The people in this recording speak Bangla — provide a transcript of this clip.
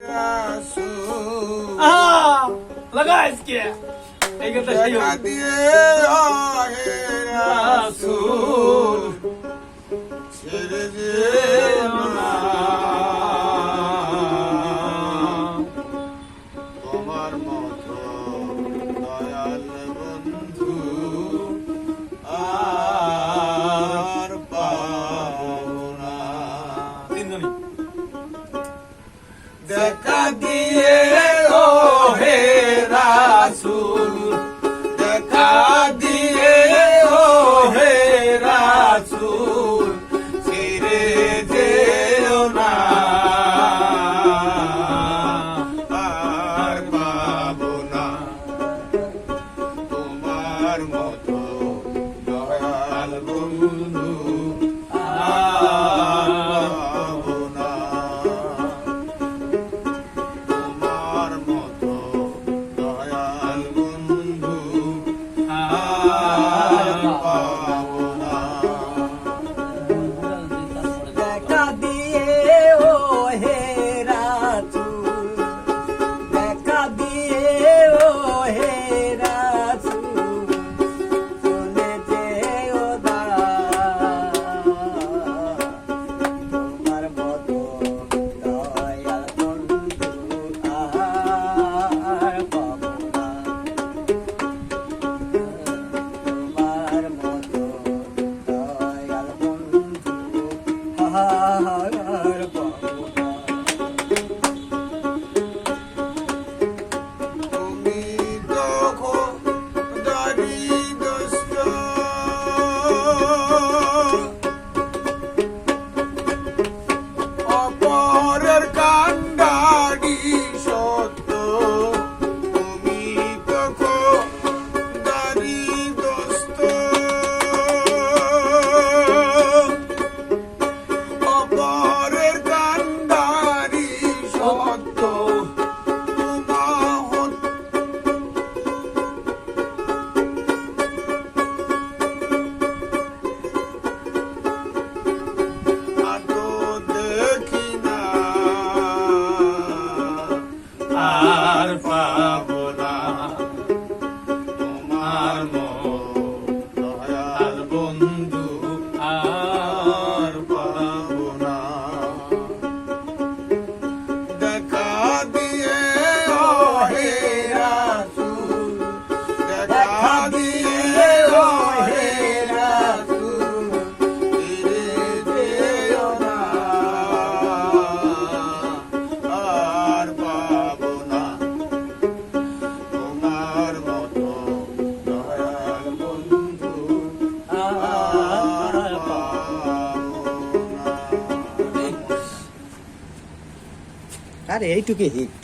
আ লাগা আজকে এই কথা দেখা দিয়ে হে রাসুল। দেখা দিয়ে হে রাসুল। ছেড়ে যেও না। আর পাবো না। তোমার মতো Wow. আর এইটুকু হিট